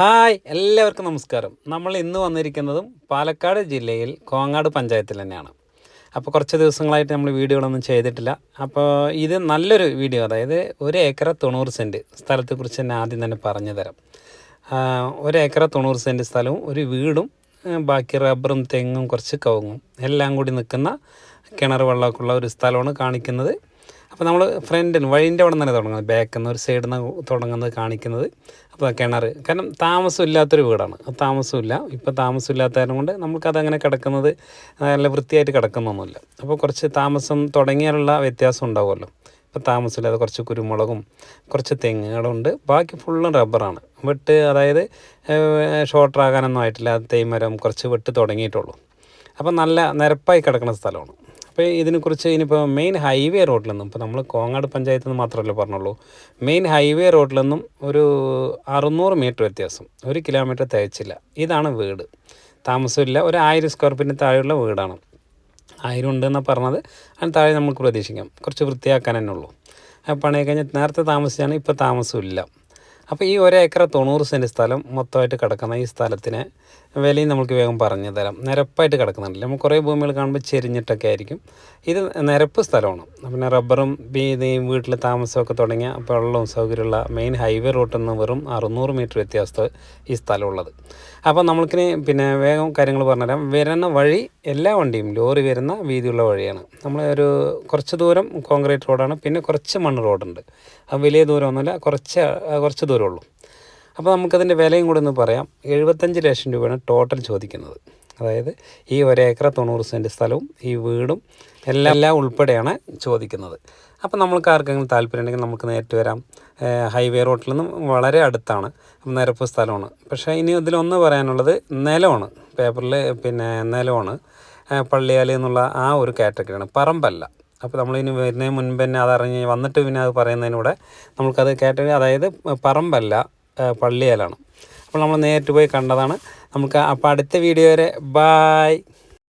Hi എല്ലാവർക്കും നമസ്കാരം. നമ്മൾ ഇന്ന് വന്നിരിക്കുന്നതും പാലക്കാട് ജില്ലയിൽ കോങ്ങാട് പഞ്ചായത്തിൽ തന്നെയാണ്. അപ്പോൾ കുറച്ച് ദിവസങ്ങളായിട്ട് നമ്മൾ വീഡിയോകളൊന്നും ചെയ്തിട്ടില്ല. അപ്പോൾ ഇത് നല്ലൊരു വീഡിയോ അതായത് ഒരു ഏക്കർ തൊണ്ണൂറ് സെന്റ് സ്ഥലത്തെക്കുറിച്ച് തന്നെ ആദ്യം തന്നെ പറഞ്ഞു തരാം. ഒരു ഏക്കർ തൊണ്ണൂറ് സെന്റ് സ്ഥലവും ഒരു വീടും ബാക്കി റബ്ബറും തെങ്ങും കുറച്ച് കവുങ്ങും എല്ലാം കൂടി നിൽക്കുന്ന കിണർ വെള്ളമൊക്കെ ഉള്ള ഒരു സ്ഥലമാണ് കാണിക്കുന്നത്. അപ്പോൾ നമ്മൾ ഫ്രണ്ടിന് വഴിന്റെ അവിടെ തന്നെ തുടങ്ങുന്നത്. ബാക്കിൽ നിന്ന് ഒരു സൈഡിൽ നിന്ന് തുടങ്ങുന്നത് കാണിക്കുന്നത്. അപ്പോൾ കിണർ കാരണം താമസമില്ലാത്തൊരു വീടാണ്. താമസമില്ല ഇപ്പോൾ താമസമില്ലാത്തതിനും കൊണ്ട് നമുക്കതങ്ങനെ കിടക്കുന്നത് നല്ല വൃത്തിയായിട്ട് കിടക്കുന്നൊന്നുമില്ല. അപ്പോൾ കുറച്ച് താമസം തുടങ്ങിയാലുള്ള വ്യത്യാസം ഉണ്ടാവുമല്ലോ. ഇപ്പോൾ താമസമില്ലാതെ കുറച്ച് കുരുമുളകും കുറച്ച് തെങ്ങുകളുണ്ട്. ബാക്കി ഫുള്ളും റബ്ബറാണ് വെട്ട് അതായത് ഷോർട്ടറാകാനൊന്നും ആയിട്ടില്ല. തേയ്മരം കുറച്ച് വെട്ട് തുടങ്ങിയിട്ടുള്ളൂ. അപ്പോൾ നല്ല നിരപ്പായി കിടക്കുന്ന സ്ഥലമാണ്. അപ്പോൾ ഇതിനെക്കുറിച്ച് ഇനിയിപ്പോൾ മെയിൻ ഹൈവേ റോഡിൽ നിന്നും ഇപ്പോൾ നമ്മൾ കോങ്ങാട് പഞ്ചായത്ത് നിന്ന് മാത്രമല്ലേ പറഞ്ഞുള്ളൂ. മെയിൻ ഹൈവേ റോഡിൽ നിന്നും ഒരു അറുന്നൂറ് മീറ്റർ വ്യത്യാസം ഒരു കിലോമീറ്റർ തികച്ചില്ല. ഇതാണ് വീട്. താമസമില്ല ഒരു ആയിരം സ്ക്വയർ ഫീറ്റിന് താഴെയുള്ള വീടാണ്. ആയിരം ഉണ്ടെന്നാണ് പറഞ്ഞത്. അതിന് താഴെ നമുക്ക് പ്രതീക്ഷിക്കാം. കുറച്ച് വൃത്തിയാക്കാൻ തന്നെ ഉള്ളൂ. പണി കഴിഞ്ഞ് നേരത്തെ താമസിച്ചാണ് ഇപ്പോൾ താമസമില്ല. അപ്പോൾ ഈ ഒരു ഏക്കർ തൊണ്ണൂറ് സെന്റ് സ്ഥലം മൊത്തമായിട്ട് കിടക്കുന്ന ഈ സ്ഥലത്തിന് വിലയും നമുക്ക് വേഗം പറഞ്ഞു തരാം. നിരപ്പായിട്ട് കിടക്കുന്നുണ്ടല്ലോ? നമ്മൾ കുറേ ഭൂമികൾ കാണുമ്പോൾ ചെരിഞ്ഞിട്ടൊക്കെ ആയിരിക്കും. ഇത് നിരപ്പ് സ്ഥലമാണ്. പിന്നെ റബ്ബറും ഈ വീട്ടിൽ താമസമൊക്കെ തുടങ്ങിയ വെള്ളവും സൗകര്യമുള്ള മെയിൻ ഹൈവേ റോട്ടിൽ നിന്ന് വെറും അറുന്നൂറ് മീറ്റർ വ്യത്യാസത്തിൽ ഈ സ്ഥലമുള്ളത്. അപ്പോൾ നമ്മൾക്കിനി പിന്നെ വേഗം കാര്യങ്ങൾ പറഞ്ഞുതരാം വരുന്ന വഴി എല്ലാ വണ്ടിയും ലോറി വരുന്ന വീതിയുള്ള വഴിയാണ്. നമ്മൾ ഒരു കുറച്ച് ദൂരം കോൺക്രീറ്റ് റോഡാണ് പിന്നെ കുറച്ച് മണ്ണ് റോഡുണ്ട് വലിയ ദൂരമൊന്നുമില്ല കുറച്ച് കുറച്ച് ദൂരമുള്ളൂ അപ്പോൾ നമുക്കതിന്റെ വിലയും കൂടെ ഒന്ന് പറയാം. എഴുപത്തഞ്ച് ലക്ഷം രൂപയാണ് ടോട്ടൽ ചോദിക്കുന്നത്. അതായത് ഈ ഒരേക്കർ തൊണ്ണൂറ് സെന്റ് സ്ഥലവും ഈ വീടും എല്ലാം എല്ലാം ഉൾപ്പെടെയാണ് ചോദിക്കുന്നത്. അപ്പോൾ നമ്മൾക്ക് ആർക്കെങ്കിലും താല്പര്യം ഉണ്ടെങ്കിൽ നമുക്ക് നേരിട്ട് വരാം. ഹൈവേ റോട്ടിൽ നിന്നും വളരെ അടുത്താണ്. നിരപ്പ് സ്ഥലമാണ്. പക്ഷേ ഇനി ഇതിലൊന്ന് പറയാനുള്ളത് നിലമാണ്. പേപ്പറിൽ പിന്നെ നിലമാണ്. പള്ളിയാലി എന്നുള്ള ആ ഒരു കാറ്റഗറിയാണ്. പറമ്പല്ല. അപ്പോൾ നമ്മളിനി വരുന്നതിന് മുൻപ് തന്നെ അതറിഞ്ഞ് വന്നിട്ട് പിന്നെ അത് പറയുന്നതിനൂടെ നമുക്കത് കാറ്റഗറി അതായത് പറമ്പല്ല പള്ളിയാലാണ്. അപ്പോൾ നമ്മൾ നേരിട്ട് പോയി കണ്ടതാണ്. നമുക്ക് അപ്പോൾ അടുത്ത വീഡിയോ വരെ. ബായ്